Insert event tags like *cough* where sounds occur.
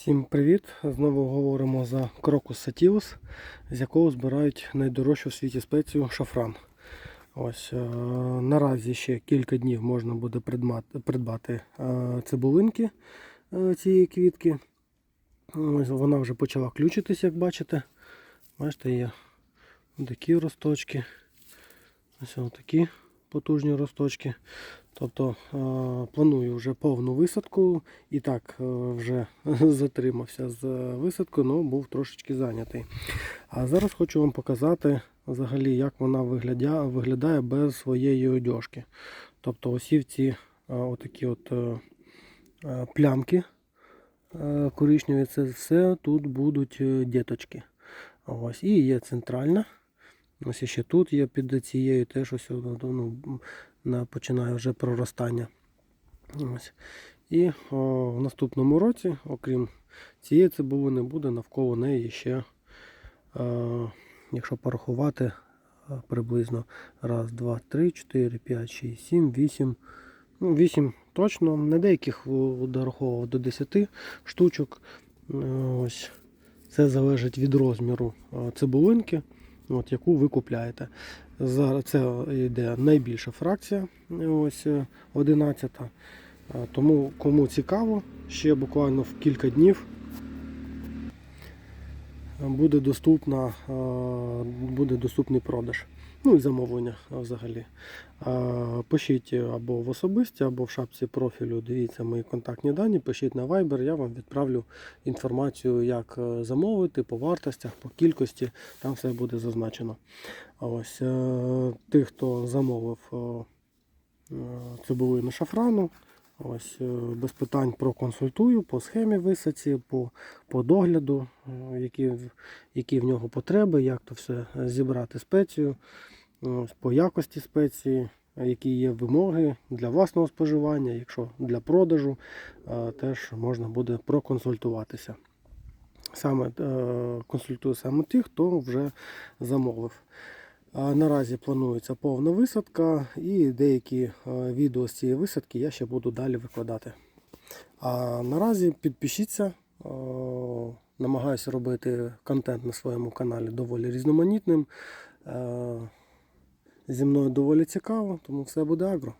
Всім привіт! Знову говоримо за крокус сатіус, з якого збирають найдорожчу в світі спецію шафран. Ось, е, наразі ще кілька днів можна буде придбати е, цибулинки е, цієї квітки. Ось, вона вже почала ключитись, як бачите. Бачите, є такі росточки. Ось такі потужні росточки. Тобто е, планую вже повну висадку. І так е, вже *laughs* затримався з висадкою, але був трошечки зайнятий. А зараз хочу вам показати взагалі, як вона виглядає, без своєї одяжки. Тобто усі ці е, отакі от е, е, плямки е, коричневі, це все тут будуть е, діточки. Ось, і є центральна. Ось ще тут є під цією теж ось ну, на, починає вже проростання. Ось. І о, в наступному році, окрім цієї цибулини, буде навколо неї ще, е, якщо порахувати, е, приблизно раз, два, три, чотири, п'ять, шість, сім, вісім. Ну, вісім точно. На деяких дораховував до 10 штучок. Е, Ось. Це залежить від розміру е, цибулинки, от, яку ви купляєте. Зараз це йде найбільша фракція, ось е, 11. Е, Тому кому цікаво, ще буквально в кілька днів буде доступна, е, буде доступний продаж. Ну і замовлення е, взагалі. Е, Пишіть або в особисті, або в шапці профілю. Дивіться мої контактні дані, пишіть на Viber, я вам відправлю інформацію, як замовити, по вартостях, по кількості. Там все буде зазначено. Ось тих, хто замовив цибулину шафрану. Ось е, без питань проконсультую по схемі висадці, по, по догляду, е, які, які в нього потреби, як то все зібрати спецію, по якості спеції, які є вимоги для власного споживання, якщо для продажу, е, теж можна буде проконсультуватися. Саме консультую саме тих, хто вже замовив. Наразі планується повна висадка і деякі е, відео з цієї висадки я ще буду далі викладати. А наразі підпишіться. е, Намагаюся робити контент на своєму каналі доволі різноманітним. Е, Зі мною доволі цікаво, тому все буде агро.